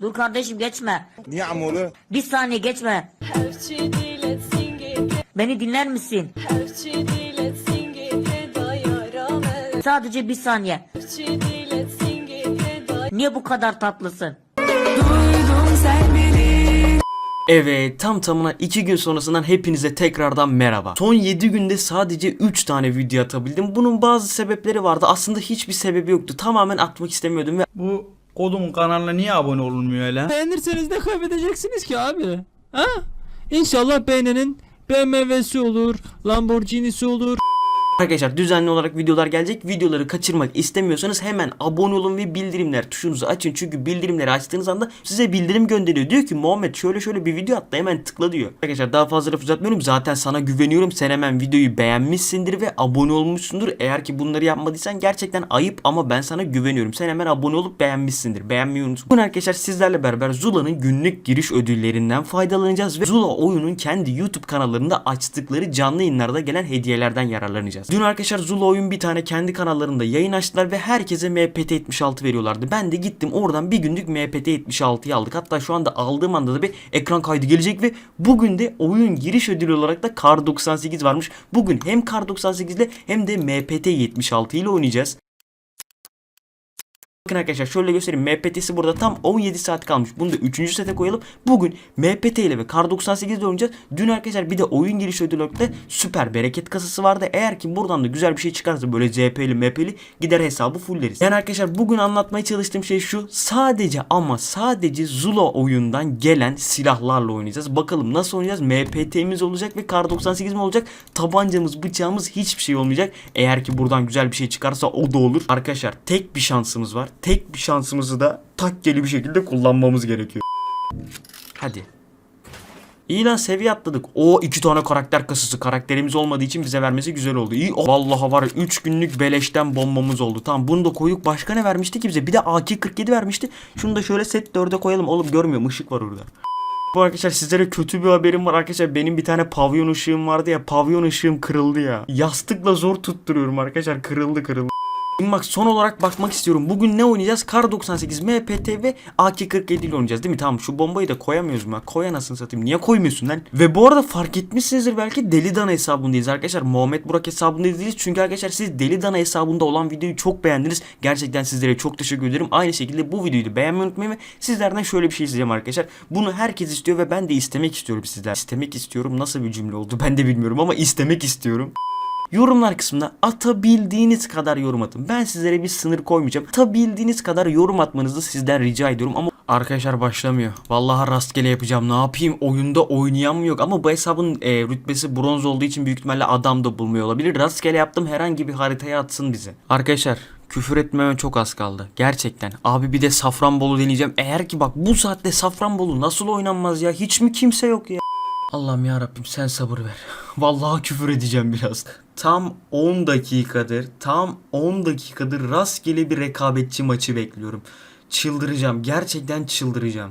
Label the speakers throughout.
Speaker 1: Dur kardeşim geçme.
Speaker 2: Niye amolu?
Speaker 1: Bir saniye geçme. Beni dinler misin? Sadece bir saniye. Niye bu kadar tatlısın?
Speaker 3: Evet tam tamına 2 gün sonrasından hepinize tekrardan merhaba. Son 7 günde sadece 3 tane video atabildim. Bunun bazı sebepleri vardı. Aslında hiçbir sebebi yoktu. Tamamen atmak istemiyordum ve
Speaker 4: Bu kodumun kanalına niye abone olunmuyor öyle?
Speaker 5: Beğenirseniz ne kaybedeceksiniz ki abi? Ha? İnşallah beğenenin BMW'si olur, Lamborghini'si olur,
Speaker 3: Arkadaşlar düzenli olarak videolar gelecek. Videoları kaçırmak istemiyorsanız hemen abone olun ve bildirimler tuşunuzu açın. Çünkü bildirimleri açtığınız anda size bildirim gönderiyor. Diyor ki Muhammed şöyle şöyle bir video attı hemen tıkla diyor. Arkadaşlar daha fazla laf uzatmıyorum. Zaten sana güveniyorum. Sen hemen videoyu beğenmişsindir ve abone olmuşsundur. Eğer ki bunları yapmadıysan gerçekten ayıp ama ben sana güveniyorum. Sen hemen abone olup beğenmişsindir. Beğenmeyi unutma. Bugün arkadaşlar sizlerle beraber Zula'nın günlük giriş ödüllerinden faydalanacağız ve Zula oyunun kendi YouTube kanallarında açtıkları canlı yayınlarda gelen hediyelerden yararlanacağız. Dün arkadaşlar Zula oyun bir tane kendi kanallarında yayın açtılar ve herkese MPT 76 veriyorlardı. Ben de gittim oradan bir günlük MPT 76'yı aldık. Hatta şu anda aldığım anda da bir ekran kaydı gelecek ve bugün de oyun giriş ödülü olarak da Kar 98 varmış. Bugün hem Kar 98 ile hem de MPT 76 ile oynayacağız. Bakın arkadaşlar şöyle göstereyim. MPT'si burada tam 17 saat kalmış. Bunu da 3. sete koyalım. Bugün MPT ile ve Kar 98 ile oynayacağız. Dün arkadaşlar bir de oyun giriş ödülü olarak süper bereket kasası vardı. Eğer ki buradan da güzel bir şey çıkarsa böyle CP'li MP'li gider hesabı fulleriz. Yani arkadaşlar bugün anlatmaya çalıştığım şey şu. Sadece ama sadece Zula oyundan gelen silahlarla oynayacağız. Bakalım nasıl oynayacağız? MPT'miz olacak ve Kar 98 mi olacak? Tabancamız, bıçağımız hiçbir şey olmayacak. Eğer ki buradan güzel bir şey çıkarsa o da olur. Arkadaşlar tek bir şansımız var. Tek bir şansımızı da takkeli bir şekilde kullanmamız gerekiyor. Hadi. İyi lan seviye atladık. O iki tane karakter kasası karakterimiz olmadığı için bize vermesi güzel oldu. İyi. Vallahi var 3 günlük beleşten bombamız oldu. Tamam bunu da koyduk. Başka ne vermişti ki bize? Bir de AK-47 vermişti. Şunu da şöyle set 4'e koyalım. Oğlum görmüyorum ışık var orada. Bu arkadaşlar sizlere kötü bir haberim var arkadaşlar. Benim bir tane pavyon ışığım vardı ya. Pavyon ışığım kırıldı ya. Yastıkla zor tutturuyorum arkadaşlar. Kırıldı kırıldı. Bak son olarak bakmak istiyorum. Bugün ne oynayacağız? Kar 98, MPT ve AK-47 ile oynayacağız değil mi? Tamam şu bombayı da koyamıyoruz mu? Koy anasını satayım. Niye koymuyorsun lan? Ve bu arada fark etmişsinizdir belki Deli Dana hesabındayız arkadaşlar. Muhammed Burak hesabında değiliz. Çünkü arkadaşlar siz Deli Dana hesabında olan videoyu çok beğendiniz. Gerçekten sizlere çok teşekkür ederim. Aynı şekilde bu videoyu da beğenmeyi unutmayın ve sizlerden şöyle bir şey isteyeceğim arkadaşlar. Bunu herkes istiyor ve ben de istemek istiyorum sizden. İstemek istiyorum nasıl bir cümle oldu ben de bilmiyorum ama istemek istiyorum. Yorumlar kısmına atabildiğiniz kadar yorum atın. Ben sizlere bir sınır koymayacağım. Atabildiğiniz kadar yorum atmanızı sizden rica ediyorum ama Arkadaşlar başlamıyor. Vallahi rastgele yapacağım. Ne yapayım? Oyunda oynayan mı yok? Ama bu hesabın e, rütbesi bronz olduğu için büyük ihtimalle adam da bulmuyor olabilir. Rastgele yaptım. Herhangi bir haritaya atsın bize. Arkadaşlar küfür etmeme çok az kaldı. Gerçekten. Abi bir de Safranbolu deneyeceğim. Eğer ki bak bu saatte Safranbolu nasıl oynanmaz ya? Hiç mi kimse yok ya? Allah'ım ya Rabbim sen sabır ver. Vallahi küfür edeceğim biraz. Tam 10 dakikadır, tam 10 dakikadır rastgele bir rekabetçi maçı bekliyorum. Çıldıracağım, gerçekten çıldıracağım.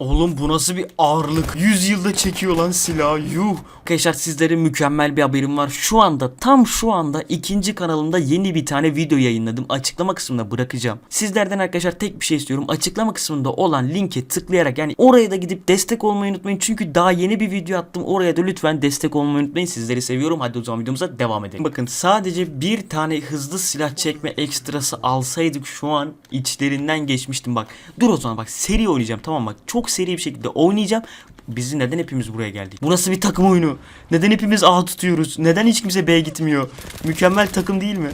Speaker 3: Oğlum bu nasıl bir ağırlık? 100 yılda çekiyor lan silah yuh. Arkadaşlar sizlere mükemmel bir haberim var. Şu anda tam şu anda ikinci kanalımda yeni bir tane video yayınladım. Açıklama kısmına bırakacağım. Sizlerden arkadaşlar tek bir şey istiyorum. Açıklama kısmında olan linke tıklayarak yani oraya da gidip destek olmayı unutmayın. Çünkü daha yeni bir video attım. Oraya da lütfen destek olmayı unutmayın. Sizleri seviyorum. Hadi o zaman videomuza devam edelim. Bakın sadece bir tane hızlı silah çekme ekstrası alsaydık şu an içlerinden geçmiştim bak. Dur o zaman bak seri oynayacağım tamam bak. Çok seri bir şekilde oynayacağım. Biz neden hepimiz buraya geldik? Bu nasıl bir takım oyunu? Neden hepimiz A tutuyoruz? Neden hiç kimse B gitmiyor? Mükemmel takım değil mi?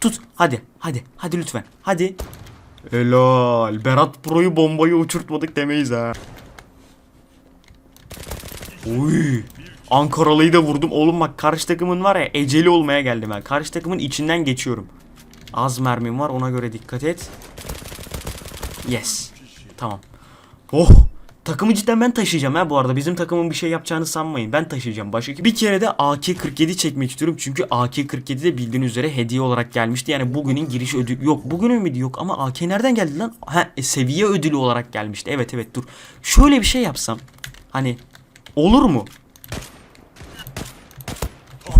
Speaker 3: Tut. Hadi. Hadi. Hadi lütfen. Hadi. Helal. Berat Pro'yu bombayı uçurtmadık demeyiz ha. Uy. Ankaralı'yı da vurdum. Oğlum bak karşı takımın var ya eceli olmaya geldim ben. Karşı takımın içinden geçiyorum. Az mermim var ona göre dikkat et. Yes. Tamam. Oh. Takımı cidden ben taşıyacağım ha bu arada. Bizim takımın bir şey yapacağını sanmayın. Ben taşıyacağım. Başka bir kere de AK-47 çekmek istiyorum. Çünkü AK-47 de bildiğiniz üzere hediye olarak gelmişti. Yani bugünün giriş ödülü yok. Bugünün müydü yok ama AK nereden geldi lan? Ha e, seviye ödülü olarak gelmişti. Evet evet dur. Şöyle bir şey yapsam. Hani olur mu?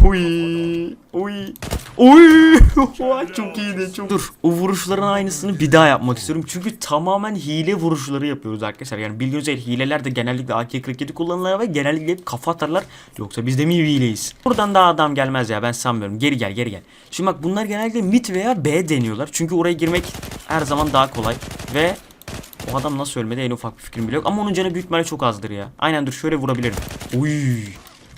Speaker 3: Uy, uy. Oy! çok iyiydi çok. Dur o vuruşların aynısını bir daha yapmak istiyorum. Çünkü tamamen hile vuruşları yapıyoruz arkadaşlar. Yani bildiğiniz üzere hileler de genellikle AK-47 kullanırlar ve genellikle hep kafa atarlar. Yoksa biz de mi hileyiz? Buradan daha adam gelmez ya ben sanmıyorum. Geri gel geri gel. Şimdi bak bunlar genellikle mid veya B deniyorlar. Çünkü oraya girmek her zaman daha kolay. Ve o adam nasıl ölmedi en ufak bir fikrim bile yok. Ama onun canı büyük ihtimalle çok azdır ya. Aynen dur şöyle vurabilirim. Uy.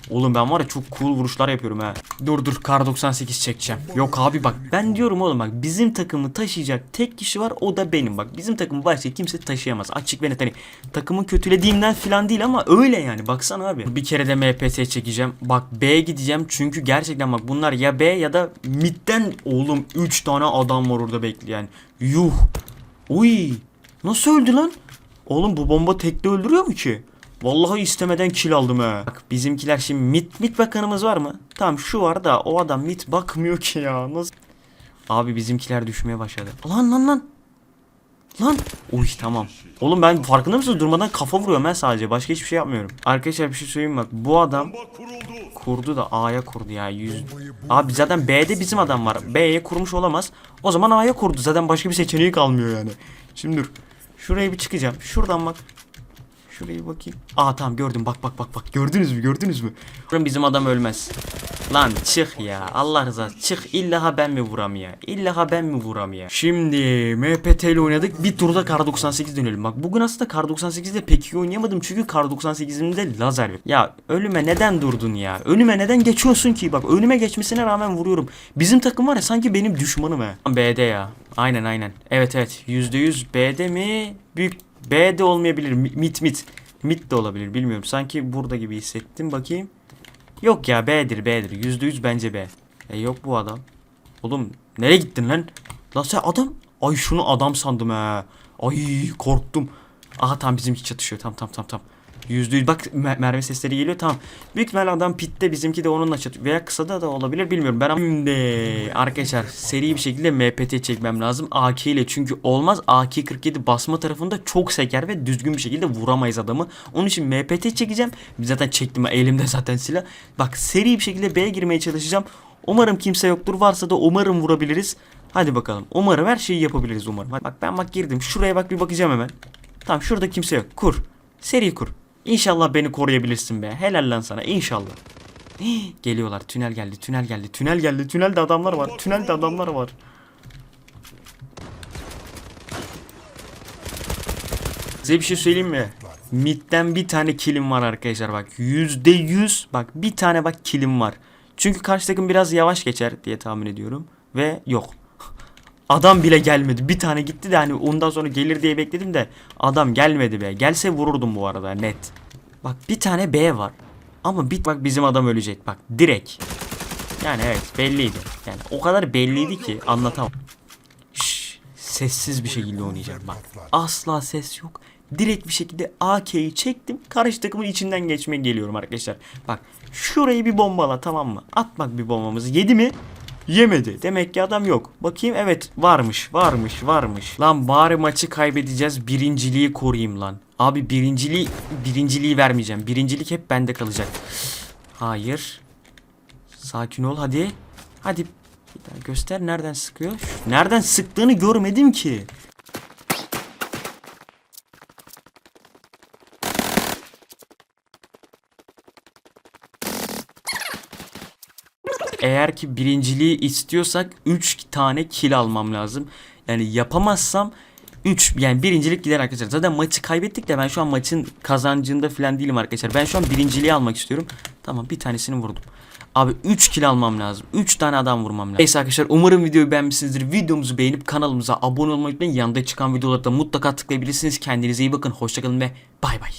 Speaker 3: Oğlum ben var ya çok cool vuruşlar yapıyorum ha. Dur dur kar 98 çekeceğim. Yok abi bak ben diyorum oğlum bak bizim takımı taşıyacak tek kişi var o da benim bak. Bizim takımı başka kimse taşıyamaz. Açık ve net hani takımı kötülediğimden falan değil ama öyle yani baksana abi. Bir kere de MPS çekeceğim. Bak B'ye gideceğim çünkü gerçekten bak bunlar ya B ya da midden oğlum 3 tane adam var orada bekleyen. Yuh. Uy. Nasıl öldü lan? Oğlum bu bomba tekte öldürüyor mu ki? Vallahi istemeden kill aldım ha. Bak bizimkiler şimdi mit mit bakanımız var mı? Tamam şu var da o adam mit bakmıyor ki ya. Nasıl? Abi bizimkiler düşmeye başladı. Lan lan lan. Lan. Uy tamam. Oğlum ben farkında mısınız? Durmadan kafa vuruyorum ben sadece. Başka hiçbir şey yapmıyorum. Arkadaşlar bir şey söyleyeyim bak. Bu adam kurdu da A'ya kurdu ya. Yüz... Abi zaten B'de bizim adam var. B'ye kurmuş olamaz. O zaman A'ya kurdu. Zaten başka bir seçeneği kalmıyor yani. Şimdi dur. Şuraya bir çıkacağım. Şuradan bak. Şuraya bakayım. Aa tamam gördüm. Bak bak bak bak. Gördünüz mü? Gördünüz mü? Bizim adam ölmez. Lan çık ya. Allah rızası çık. İlla ha ben mi vuram ya? İlla ha ben mi vuram ya? Şimdi MPT ile oynadık. Bir turda Kar 98 dönelim. Bak bugün aslında Kar 98'de pek iyi oynayamadım. Çünkü Kar 98'imde lazer yok. Ya ölüme neden durdun ya? Önüme neden geçiyorsun ki? Bak önüme geçmesine rağmen vuruyorum. Bizim takım var ya sanki benim düşmanım ha. B'de ya. Aynen aynen. Evet evet. %100 B'de mi? Büyük B'de olmayabilir. Mi- Mit mit. Mit de olabilir bilmiyorum. Sanki burada gibi hissettim. Bakayım. Yok ya B'dir B'dir. %100 bence B. E yok bu adam. Oğlum nereye gittin lan? Lan sen adam. Ay şunu adam sandım ha. Ay korktum. Aha tam bizimki çatışıyor. Tam tam tam tam. Yüzde yüz. Bak mer- mermi sesleri geliyor tamam. Büyük ihtimalle adam pitte bizimki de onunla çatışıyor. Veya kısada da olabilir bilmiyorum. Ben şimdi arkadaşlar seri bir şekilde MPT çekmem lazım. AK ile çünkü olmaz. AK-47 basma tarafında çok seker ve düzgün bir şekilde vuramayız adamı. Onun için MPT çekeceğim. Zaten çektim elimde zaten silah. Bak seri bir şekilde B'ye girmeye çalışacağım. Umarım kimse yoktur. Varsa da umarım vurabiliriz. Hadi bakalım. Umarım her şeyi yapabiliriz umarım. Hadi bak ben bak girdim. Şuraya bak bir bakacağım hemen. Tamam şurada kimse yok. Kur. Seri kur. İnşallah beni koruyabilirsin be. Helal lan sana. İnşallah. Hii, Geliyorlar. Tünel geldi. Tünel geldi. Tünel geldi. Tünelde adamlar var. Tünelde adamlar var. Size bir şey söyleyeyim mi? Mid'den bir tane kilim var arkadaşlar bak. Yüzde yüz bak bir tane bak kilim var. Çünkü karşı takım biraz yavaş geçer diye tahmin ediyorum. Ve yok. Adam bile gelmedi. Bir tane gitti de hani ondan sonra gelir diye bekledim de adam gelmedi be. Gelse vururdum bu arada net. Bak bir tane B var. Ama bir bak bizim adam ölecek bak direkt. Yani evet belliydi. Yani o kadar belliydi ki anlatamam. Şşş, sessiz bir şekilde oynayacağım bak. Asla ses yok. Direkt bir şekilde AK'yi çektim. Karşı takımın içinden geçmeye geliyorum arkadaşlar. Bak şurayı bir bombala tamam mı? At bak bir bombamızı. Yedi mi? Yemedi. Demek ki adam yok. Bakayım evet varmış varmış varmış. Lan bari maçı kaybedeceğiz. Birinciliği koruyayım lan. Abi birinciliği birinciliği vermeyeceğim. Birincilik hep bende kalacak. Hayır. Sakin ol hadi. Hadi bir daha göster nereden sıkıyor. Nereden sıktığını görmedim ki. Eğer ki birinciliği istiyorsak 3 tane kill almam lazım. Yani yapamazsam 3 yani birincilik gider arkadaşlar. Zaten maçı kaybettik de ben şu an maçın kazancında falan değilim arkadaşlar. Ben şu an birinciliği almak istiyorum. Tamam bir tanesini vurdum. Abi 3 kill almam lazım. 3 tane adam vurmam lazım. Neyse arkadaşlar umarım videoyu beğenmişsinizdir. Videomuzu beğenip kanalımıza abone olmayı unutmayın. Yanında çıkan videoları da mutlaka tıklayabilirsiniz. Kendinize iyi bakın. Hoşçakalın ve bay bay.